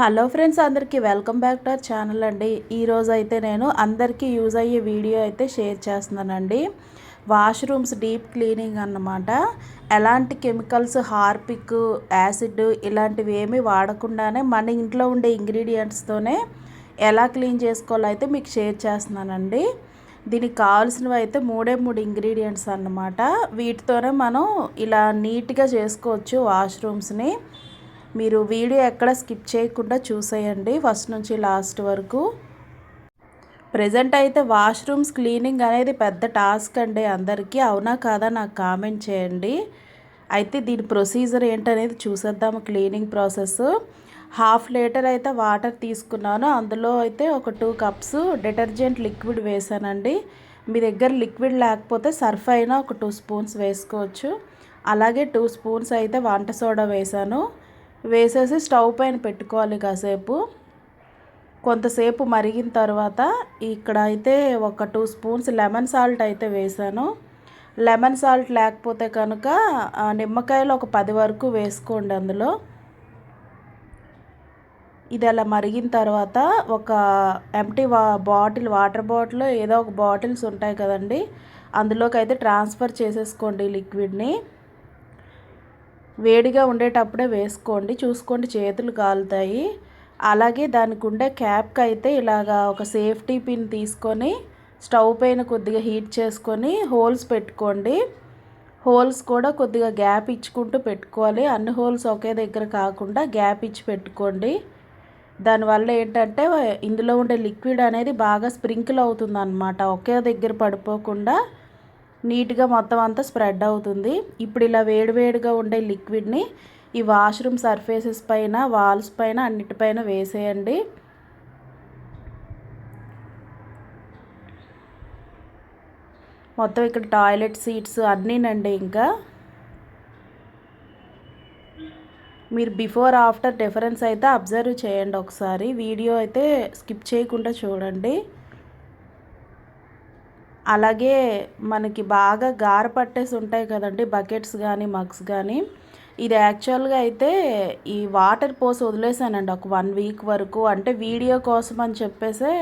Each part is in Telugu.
హలో ఫ్రెండ్స్ అందరికీ welcome back to our channel అండి. ఈరోజు అయితే నేను అందరికీ యూజ్ అయ్యే వీడియో అయితే షేర్ చేస్తున్నానండి. వాష్రూమ్స్ డీప్ క్లీనింగ్ అన్నమాట. ఎలాంటి కెమికల్స్ హార్పిక్ యాసిడ్ ఇలాంటివి ఏమీ వాడకుండానే మన ఇంట్లో ఉండే ఇంగ్రీడియంట్స్తోనే ఎలా క్లీన్ చేసుకోవాలో అయితే మీకు షేర్ చేస్తున్నానండి. దీనికి కావాల్సినవి అయితే మూడే మూడు ఇంగ్రీడియంట్స్ అన్నమాట. వీటితోనే మనం ఇలా నీట్గా చేసుకోవచ్చు వాష్రూమ్స్ని. మీరు వీడియో ఎక్కడ స్కిప్ చేయకుండా చూసేయండి. ఫస్ట్ నుంచి లాస్ట్ వరకు. ప్రజెంట్ అయితే వాష్రూమ్స్ క్లీనింగ్ అనేది పెద్ద టాస్క్ అండి అందరికీ. అవునా కాదా నాకు కామెంట్ చేయండి. అయితే దీని ప్రొసీజర్ ఏంటనేది చూసేద్దాము క్లీనింగ్ ప్రాసెస్. హాఫ్ లీటర్ అయితే వాటర్ తీసుకున్నాను. అందులో అయితే ఒక టూ కప్స్ డిటర్జెంట్ లిక్విడ్ వేసానండి. మీ దగ్గర లిక్విడ్ లేకపోతే సర్ఫ్ అయినా ఒక టూ స్పూన్స్ వేసుకోవచ్చు. అలాగే టూ స్పూన్స్ అయితే వంట సోడా వేసాను. వేసేసి స్టవ్ పైన పెట్టుకోవాలి కాసేపు. కొంతసేపు మరిగిన తర్వాత ఇక్కడ అయితే ఒక టూ స్పూన్స్ లెమన్ సాల్ట్ అయితే వేసాను. లెమన్ సాల్ట్ లేకపోతే కనుక నిమ్మకాయలు ఒక పది వరకు వేసుకోండి అందులో. ఇది అలా మరిగిన తర్వాత ఒక ఎంటీ వా బాటిల్ వాటర్ బాటిల్ ఏదో ఒక బాటిల్స్ ఉంటాయి కదండి. అందులోకి అయితే ట్రాన్స్ఫర్ చేసేసుకోండి లిక్విడ్ని. వేడిగా ఉండేటప్పుడే వేసుకోండి. చూసుకోండి చేతులు కాలుతాయి. అలాగే దానికి ఉండే క్యాప్కి అయితే ఇలాగా ఒక సేఫ్టీ పిన్ తీసుకొని స్టవ్ పైన కొద్దిగా హీట్ చేసుకొని హోల్స్ పెట్టుకోండి. హోల్స్ కూడా కొద్దిగా గ్యాప్ ఇచ్చుకుంటూ పెట్టుకోవాలి. అన్ని హోల్స్ ఒకే దగ్గర కాకుండా గ్యాప్ ఇచ్చి పెట్టుకోండి. దానివల్ల ఏంటంటే ఇందులో ఉండే లిక్విడ్ అనేది బాగా స్ప్రింకిల్ అవుతుంది అనమాట ఒకే దగ్గర పడిపోకుండా నీట్గా మొత్తం అంతా స్ప్రెడ్ అవుతుంది. ఇప్పుడు ఇలా వేడివేడిగా ఉండే లిక్విడ్ని ఈ వాష్రూమ్ సర్ఫేసెస్ పైన వాల్స్ పైన అన్నిటిపైన వేసేయండి. మొత్తం ఇక్కడ టాయిలెట్ సీట్స్ అన్నీనండి ఇంకా. మీరు బిఫోర్ ఆఫ్టర్ డిఫరెన్స్ అయితే అబ్జర్వ్ చేయండి ఒకసారి. వీడియో అయితే స్కిప్ చేయకుండా చూడండి. అలాగే మనకి బాగా గార పట్టేసి ఉంటాయి కదండి బకెట్స్ కానీ మగ్స్ కానీ ఇది యాక్చువల్గా అయితే ఈ వాటర్ పోసి వదిలేసానండి ఒక వన్ వీక్ వరకు. అంటే వీడియో కోసం అని చెప్పేసే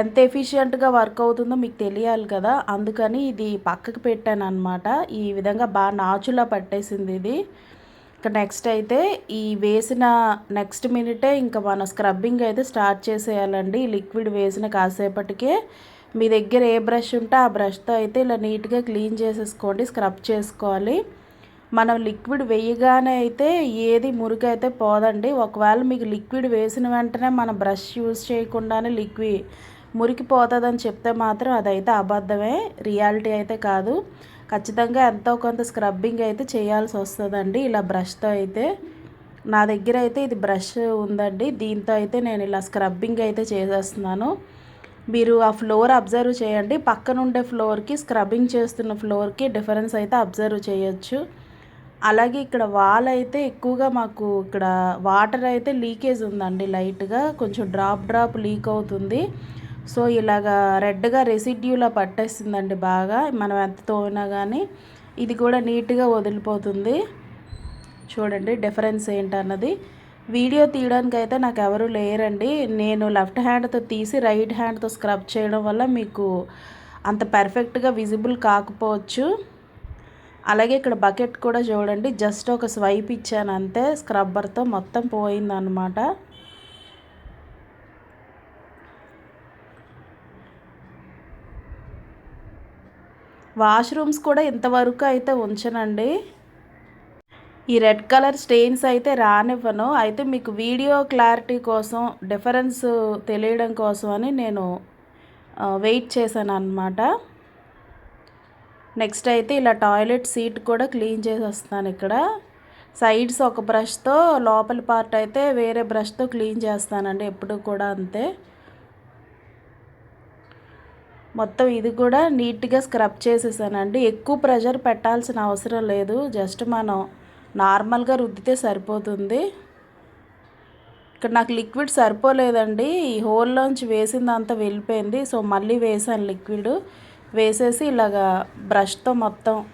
ఎంత ఎఫిషియెంట్గా వర్క్ అవుతుందో మీకు తెలియాలి కదా. అందుకని ఇది పక్కకు పెట్టాను అనమాట ఈ విధంగా బాగా నాచులా పట్టేసింది ఇది. ఇక నెక్స్ట్ అయితే ఈ వేసిన నెక్స్ట్ మినిటే ఇంకా మన స్క్రబ్బింగ్ అయితే స్టార్ట్ చేసేయాలండి. లిక్విడ్ వేసిన కాసేపటికే మీ దగ్గర ఏ బ్రష్ ఉంటే ఆ బ్రష్తో అయితే ఇలా నీట్గా క్లీన్ చేసేసుకోండి స్క్రబ్ చేసుకోవాలి. మనం లిక్విడ్ వేయగానే అయితే ఏది మురికి అయితే పోదండి. ఒకవేళ మీకు లిక్విడ్ వేసిన వెంటనే మనం బ్రష్ యూజ్ చేయకుండానే లిక్విడ్ మురికి పోతుందని చెప్తే మాత్రం అదైతే అబద్ధమే రియాలిటీ అయితే కాదు. ఖచ్చితంగా ఎంతో కొంత స్క్రబ్బింగ్ అయితే చేయాల్సి వస్తుందండి ఇలా బ్రష్తో అయితే. నా దగ్గర అయితే ఇది బ్రష్ ఉందండి. దీంతో అయితే నేను ఇలా స్క్రబ్బింగ్ అయితే చేసేస్తున్నాను. మీరు ఆ ఫ్లోర్ అబ్జర్వ్ చేయండి. పక్కన ఉండే ఫ్లోర్కి స్క్రబ్బింగ్ చేస్తున్న ఫ్లోర్కి డిఫరెన్స్ అయితే అబ్జర్వ్ చేయొచ్చు. అలాగే ఇక్కడ వాల్ అయితే ఎక్కువగా మాకు ఇక్కడ వాటర్ అయితే లీకేజ్ ఉందండి లైట్గా కొంచెం డ్రాప్ డ్రాప్ లీక్ అవుతుంది. సో ఇలాగా రెడ్గా రెసిడ్యూలా పట్టేస్తుందండి బాగా. మనం ఎంత తోమినా కానీ ఇది కూడా నీట్గా వదిలిపోతుంది. చూడండి డిఫరెన్స్ ఏంటన్నది. వీడియో తీయడానికి అయితే నాకు ఎవరు లేరండి. నేను లెఫ్ట్ హ్యాండ్తో తీసి రైట్ హ్యాండ్తో స్క్రబ్ చేయడం వల్ల మీకు అంత పర్ఫెక్ట్గా విజిబుల్ కాకపోవచ్చు. అలాగే ఇక్కడ బకెట్ కూడా చూడండి జస్ట్ ఒక స్వైప్ ఇచ్చాను అంతే స్క్రబ్బర్తో మొత్తం పోయిందనమాట. వాష్రూమ్స్ కూడా ఇంతవరకు అయితే ఉంచనండి. ఈ రెడ్ కలర్ స్టెయిన్స్ అయితే రానివ్వను. అయితే మీకు వీడియో క్లారిటీ కోసం డిఫరెన్స్ తెలియడం కోసం అని నేను వెయిట్ చేశాను అనమాట నెక్స్ట్ అయితే ఇలా టాయిలెట్ సీట్ కూడా క్లీన్ చేసేస్తాను ఇక్కడ. సైడ్స్ ఒక బ్రష్తో లోపల పార్ట్ అయితే వేరే బ్రష్తో క్లీన్ చేస్తానండి ఎప్పుడు కూడా అంతే. మొత్తం ఇది కూడా నీట్గా స్క్రబ్ చేసేసానండి. ఎక్కువ ప్రెషర్ పెట్టాల్సిన అవసరం లేదు జస్ట్ మనం నార్మల్గా రుద్దితే సరిపోతుంది. ఇక్కడ నాకు లిక్విడ్ సరిపోలేదండి. ఈ హోల్లోంచి వేసిందంతా వెళ్ళిపోయింది. సో మళ్ళీ వేసాను లిక్విడ్. వేసేసి ఇలాగా బ్రష్తో మొత్తం.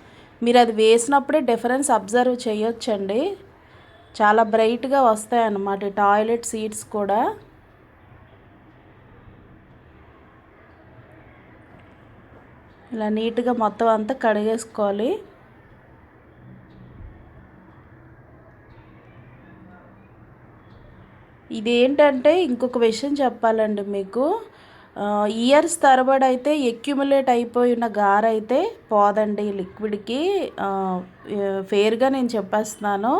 మీరు అది వేసినప్పుడే డిఫరెన్స్ అబ్జర్వ్ చేయొచ్చండి. చాలా బ్రైట్గా వస్తాయన్నమాట టాయిలెట్ సీట్స్ కూడా. ఇలా నీట్గా మొత్తం అంతా కడిగేసుకోవాలి. ఇదేంటంటే ఇంకొక విషయం చెప్పాలండి మీకు. ఇయర్స్ తరబడి అయితే ఎక్యుములేట్ అయిపోయిన గార్ అయితే పోదండి లిక్విడ్కి. ఫేర్గా నేను చెప్పేస్తున్నాను.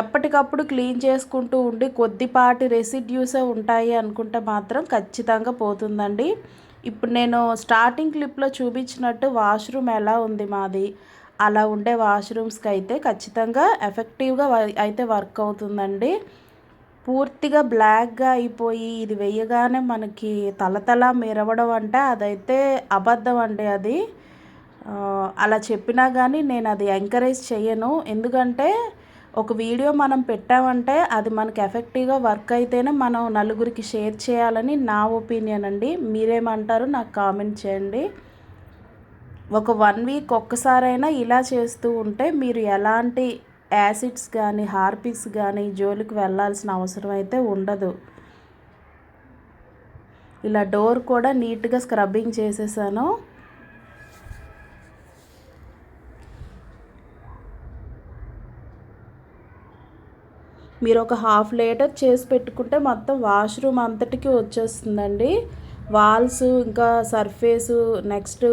ఎప్పటికప్పుడు క్లీన్ చేసుకుంటూ ఉండి కొద్దిపాటి రెసిడ్యూసే ఉంటాయి అనుకుంటే మాత్రం ఖచ్చితంగా పోతుందండి. ఇప్పుడు నేను స్టార్టింగ్ క్లిప్లో చూపించినట్టు వాష్రూమ్ ఎలా ఉంది మాది? అలా ఉండే వాష్రూమ్స్కి అయితే ఖచ్చితంగా ఎఫెక్టివ్గా అయితే వర్క్ అవుతుందండి. పూర్తిగా బ్లాక్గా అయిపోయి ఇది వేయగానే మనకి తలతల మెరవడం అంటే అదైతే అబద్ధం అండి అది. అలా చెప్పినా కానీ నేను అది ఎంకరేజ్ చేయను ఎందుకంటే ఒక వీడియో మనం పెట్టామంటే అది మనకి ఎఫెక్టివ్గా వర్క్ అయితేనే మనం నలుగురికి షేర్ చేయాలని నా ఒపీనియన్ అండి. మీరేమంటారు నాకు కామెంట్ చేయండి. ఒక వన్ వీక్ ఒక్కసారైనా ఇలా చేస్తూ ఉంటే మీరు ఎలాంటి యాసిడ్స్ కానీ హార్పిక్స్ కానీ జోలికి వెళ్ళాల్సిన అవసరం అయితే ఉండదు. ఇలా డోర్ కూడా నీట్గా స్క్రబ్బింగ్ చేసేసాను. మీరు ఒక హాఫ్ లీటర్ చేసి పెట్టుకుంటే మొత్తం వాష్రూమ్ అంతటికి వచ్చేస్తుందండి. వాల్స్ ఇంకా సర్ఫేసు నెక్స్ట్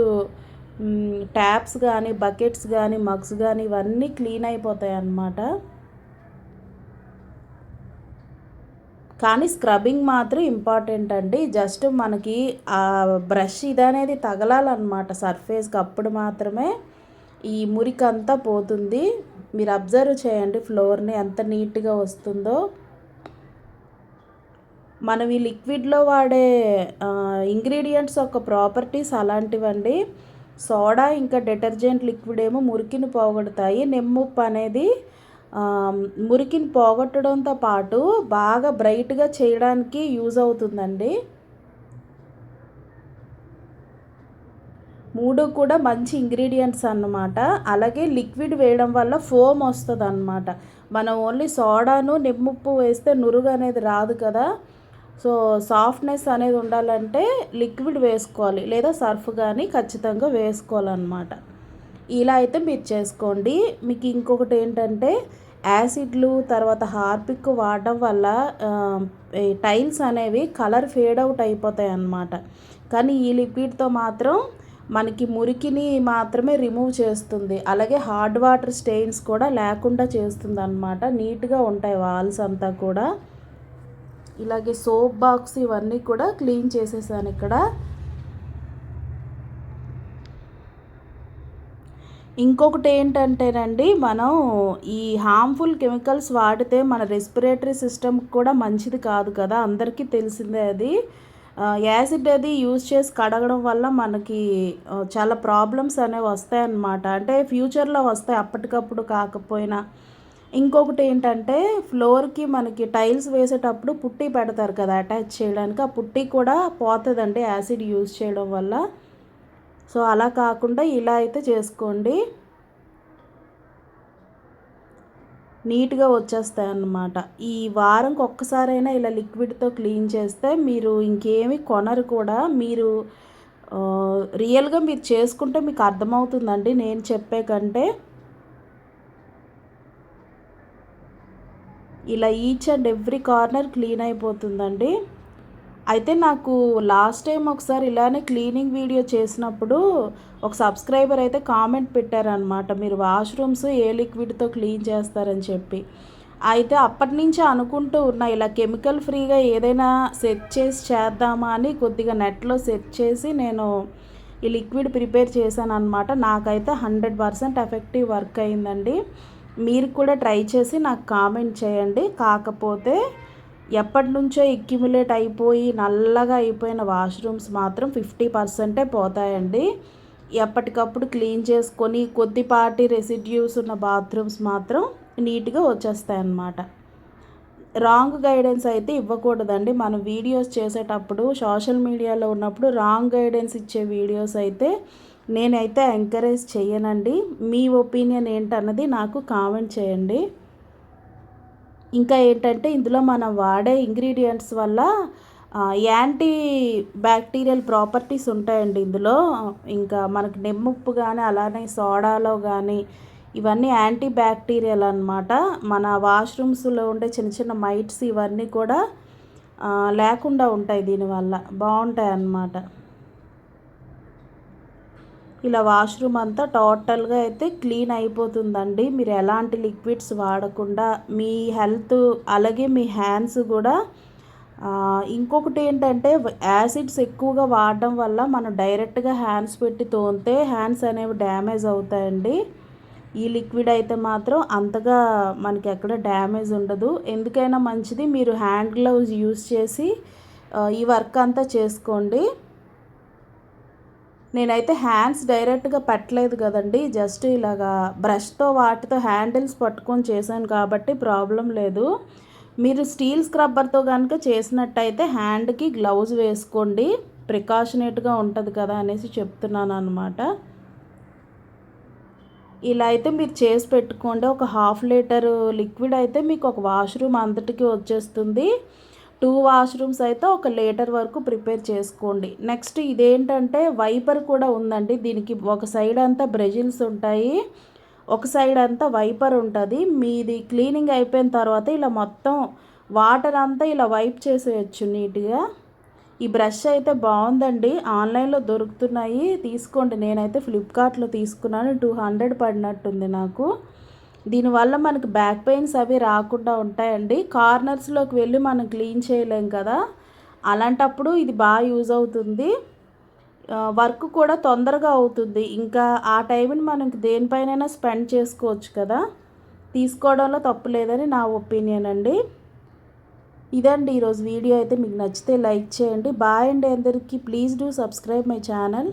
ట్యాప్స్ కానీ బకెట్స్ కానీ మగ్స్ కానీ ఇవన్నీ క్లీన్ అయిపోతాయి అన్నమాట. కానీ స్క్రబ్బింగ్ మాత్రం ఇంపార్టెంట్ అండి. జస్ట్ మనకి ఆ బ్రష్ ఇదనేది తగలాలన్నమాట సర్ఫేస్కి. అప్పుడు మాత్రమే ఈ మురికంతా పోతుంది. మీరు అబ్జర్వ్ చేయండి ఫ్లోర్ని ఎంత నీట్గా వస్తుందో. మనం ఈ లిక్విడ్లో వాడే ఇంగ్రీడియంట్స్ యొక్క ప్రాపర్టీస్ అలాంటివండి. సోడా ఇంకా డిటర్జెంట్ లిక్విడ్ ఏమో మురికిని పోగొడతాయి. నిమ్మప్పు అనేది మురికిని పోగొట్టడంతో పాటు బాగా బ్రైట్గా చేయడానికి యూజ్ అవుతుందండి. మూడు కూడా మంచి ఇంగ్రీడియంట్స్ అన్నమాట. అలాగే లిక్విడ్ వేయడం వల్ల ఫోమ్ వస్తుంది అన్నమాట మనం ఓన్లీ సోడాను నిమ్ముప్పు వేస్తే నురుగు అనేది రాదు కదా. సో సాఫ్ట్నెస్ అనేది ఉండాలంటే లిక్విడ్ వేసుకోవాలి లేదా సర్ఫ్ కానీ ఖచ్చితంగా వేసుకోవాలన్నమాట. ఇలా అయితే మీరు చేసుకోండి. మీకు ఇంకొకటి ఏంటంటే యాసిడ్లు తర్వాత హార్పిక్ వాడడం వల్ల టైల్స్ అనేవి కలర్ ఫేడ్ అవుట్ అయిపోతాయి అన్నమాట. కానీ ఈ లిక్విడ్తో మాత్రం మనకి మురికిని మాత్రమే రిమూవ్ చేస్తుంది. అలాగే హార్డ్ వాటర్ స్టెయిన్స్ కూడా లేకుండా చేస్తుంది అనమాట నీట్గా ఉంటాయి వాల్స్ అంతా కూడా. ఇలాగే సోప్ బాక్స్ ఇవన్నీ కూడా క్లీన్ చేసేసాను ఇక్కడ. ఇంకొకటి ఏంటంటేనండి మనం ఈ హార్మ్ఫుల్ కెమికల్స్ వాడితే మన రెస్పిరేటరీ సిస్టమ్ కూడా మంచిది కాదు కదా అందరికీ తెలిసిందే అది. యాసిడ్ అది యూజ్ చేసి కడగడం వల్ల మనకి చాలా ప్రాబ్లమ్స్ అనేవి వస్తాయన్నమాట. అంటే ఫ్యూచర్లో వస్తాయి అప్పటికప్పుడు కాకపోయినా. ఇంకొకటి ఏంటంటే ఫ్లోర్కి మనకి టైల్స్ వేసేటప్పుడు పుట్టి పెడతారు కదా అటాచ్ చేయడానికి. ఆ పుట్టి కూడా పోతుందండి యాసిడ్ యూజ్ చేయడం వల్ల. సో అలా కాకుండా ఇలా అయితే చేసుకోండి. నీట్గా వచ్చేస్తాయి అన్నమాట ఈ వారంకి ఒక్కసారైనా ఇలా లిక్విడ్తో క్లీన్ చేస్తే మీరు ఇంకేమి కొనరు కూడా. మీరు రియల్గా మీరు చేసుకుంటే మీకు అర్థమవుతుందండి. నేను చెప్పే కంటే ఇలా each and every corner clean అయిపోతుందండి. అయితే నాకు లాస్ట్ టైం ఒకసారి ఇలానే క్లీనింగ్ వీడియో చేసినప్పుడు ఒక సబ్స్క్రైబర్ అయితే కామెంట్ పెట్టారనమాట మీరు వాష్రూమ్స్ ఏ లిక్విడ్తో క్లీన్ చేస్తారని చెప్పి. అయితే అప్పటి నుంచి అనుకుంటూ ఉన్నా ఇలా కెమికల్ ఫ్రీగా ఏదైనా సెట్ చేసి చేద్దామా అని కొద్దిగా నెట్లో సెట్ చేసి నేను ఈ లిక్విడ్ ప్రిపేర్ చేశాను అనమాట నాకైతే హండ్రెడ్ పర్సెంట్ ఎఫెక్టివ్ వర్క్ అయిందండి. మీరు కూడా ట్రై చేసి నాకు కామెంట్ చేయండి. కాకపోతే ఎప్పటి నుంచో ఎక్యుములేట్ అయిపోయి నల్లగా అయిపోయిన వాష్రూమ్స్ మాత్రం ఫిఫ్టీ పర్సెంటే పోతాయండి. ఎప్పటికప్పుడు క్లీన్ చేసుకొని కొద్దిపాటి రెసిడ్యూస్ ఉన్న బాత్రూమ్స్ మాత్రం నీట్గా వచ్చేస్తాయి అన్నమాట రాంగ్ గైడెన్స్ అయితే ఇవ్వకూడదండి. మనం వీడియోస్ చేసేటప్పుడు సోషల్ మీడియాలో ఉన్నప్పుడు రాంగ్ గైడెన్స్ ఇచ్చే వీడియోస్ అయితే నేనైతే ఎంకరేజ్ చేయనండి మీ ఒపీనియన్ ఏంటన్నది నాకు కామెంట్ చేయండి. ఇంకా ఏంటంటే ఇందులో మనం వాడే ఇంగ్రీడియంట్స్ వల్ల యాంటీ బ్యాక్టీరియల్ ప్రాపర్టీస్ ఉంటాయండి ఇందులో. ఇంకా మనకు నిమ్ముప్పు కానీ అలానే సోడాలో కానీ ఇవన్నీ యాంటీ బ్యాక్టీరియల్ అనమాట మన వాష్రూమ్స్లో ఉండే చిన్న చిన్న మైట్స్ ఇవన్నీ కూడా లేకుండా ఉంటాయి దీనివల్ల. బాగుంటాయి అన్నమాట ఇలా వాష్రూమ్ అంతా టోటల్గా అయితే క్లీన్ అయిపోతుందండి. మీరు ఎలాంటి లిక్విడ్స్ వాడకుండా మీ హెల్త్ అలాగే మీ హ్యాండ్స్ కూడా ఇంకొకటి ఏంటంటే యాసిడ్స్ ఎక్కువగా వాడడం వల్ల మనం డైరెక్ట్గా హ్యాండ్స్ పెట్టి తోమితే హ్యాండ్స్ అనేవి డ్యామేజ్ అవుతాయండి. ఈ లిక్విడ్ అయితే మాత్రం అంతగా మనకి ఎక్కడ డ్యామేజ్ ఉండదు. ఎందుకైనా మంచిది మీరు హ్యాండ్ గ్లౌజ్ యూస్ చేసి ఈ వర్క్ అంతా చేసుకోండి. నేనైతే హ్యాండ్స్ డైరెక్ట్గా పెట్టలేదు కదండి. జస్ట్ ఇలాగా బ్రష్తో వాటితో హ్యాండిల్స్ పట్టుకొని చేశాను కాబట్టి ప్రాబ్లం లేదు. మీరు స్టీల్ స్క్రబ్బర్తో కనుక చేసినట్టయితే హ్యాండ్కి గ్లౌజ్ వేసుకోండి. ప్రికాషనేట్గా ఉంటుంది కదా అనేసి చెప్తున్నాను అనమాట ఇలా అయితే మీరు చేసి పెట్టుకోండి. ఒక హాఫ్ లీటర్ లిక్విడ్ అయితే మీకు ఒక వాష్రూమ్ అంతటికి వచ్చేస్తుంది. టూ వాష్రూమ్స్ అయితే ఒక లీటర్ వరకు ప్రిపేర్ చేసుకోండి. నెక్స్ట్ ఇదేంటంటే వైపర్ కూడా ఉందండి. దీనికి ఒక సైడ్ అంతా బ్రెజిల్స్ ఉంటాయి. ఒక సైడ్ అంతా వైపర్ ఉంటుంది. మీది క్లీనింగ్ అయిపోయిన తర్వాత ఇలా మొత్తం వాటర్ అంతా ఇలా వైప్ చేసేయచ్చు నీట్గా. ఈ బ్రష్ అయితే బాగుందండి. ఆన్లైన్లో దొరుకుతున్నాయి. తీసుకోండి. నేనైతే ఫ్లిప్కార్ట్లో తీసుకున్నాను. టూ హండ్రెడ్ పడినట్టుంది నాకు. దీనివల్ల మనకు బ్యాక్ పెయిన్స్ అవి రాకుండా ఉంటాయండి. కార్నర్స్లోకి వెళ్ళి మనం క్లీన్ చేయలేం కదా. అలాంటప్పుడు ఇది బాగా యూజ్ అవుతుంది. వర్క్ కూడా తొందరగా అవుతుంది. ఇంకా ఆ టైంని మనం దేనిపైనైనా స్పెండ్ చేసుకోవచ్చు కదా. తీసుకోవడంలో తప్పు లేదని నా ఒపీనియన్ అండి. ఇదండి ఈరోజు వీడియో. అయితే మీకు నచ్చితే లైక్ చేయండి. బాయ్ అండి అందరికీ. Please do subscribe my channel.